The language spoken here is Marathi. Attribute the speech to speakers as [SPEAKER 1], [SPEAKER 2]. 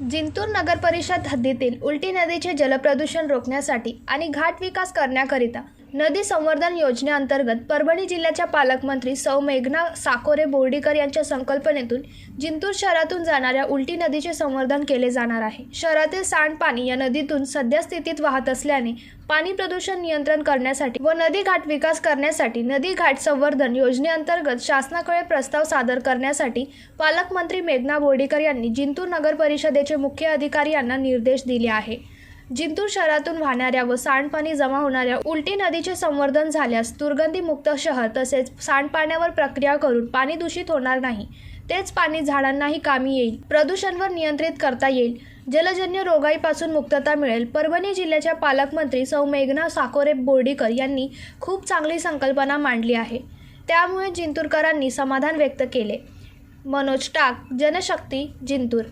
[SPEAKER 1] जिंतूर नगर परिषद हद्दीतील उलटी नदीचे जलप्रदूषण रोखण्यासाठी आणि घाट विकास करण्याकरिता नदी संवर्धन योजनेअंतर्गत परभणी जिल्ह्याच्या पालकमंत्री सौ मेघना साकोरे बोर्डीकर यांच्या संकल्पनेतून जिंतूर शहरातून जाणाऱ्या उलटी नदीचे संवर्धन केले जाणार आहे. शहरातील सांडपाणी या नदीतून सध्या स्थितीत वाहत असल्याने पाणी प्रदूषण नियंत्रण करण्यासाठी व नदी घाट विकास करण्यासाठी नदी घाट संवर्धन योजनेअंतर्गत शासनाकडे प्रस्ताव सादर करण्यासाठी पालकमंत्री मेघना बोर्डीकर यांनी जिंतूर नगर परिषदेचे मुख्य अधिकारी यांना निर्देश दिले आहे. जिंतूर शहरातून वाहणाऱ्या व सांडपाणी जमा होणाऱ्या उलटी नदीचे संवर्धन झाल्यास दुर्गंधीमुक्त शहर तसेच सांडपाण्यावर प्रक्रिया करून पाणी दूषित होणार नाही. तेच पाणी झाडांनाही कामी येईल. प्रदूषणवर नियंत्रित करता येईल. जलजन्य रोगाईपासून मुक्तता मिळेल. परभणी जिल्ह्याच्या पालकमंत्री सौ मेघना साकोरे बोर्डीकर यांनी खूप चांगली संकल्पना मांडली आहे. त्यामुळे जिंतूरकरांनी समाधान व्यक्त केले. मनोज टाक जनशक्ती जिंतूर.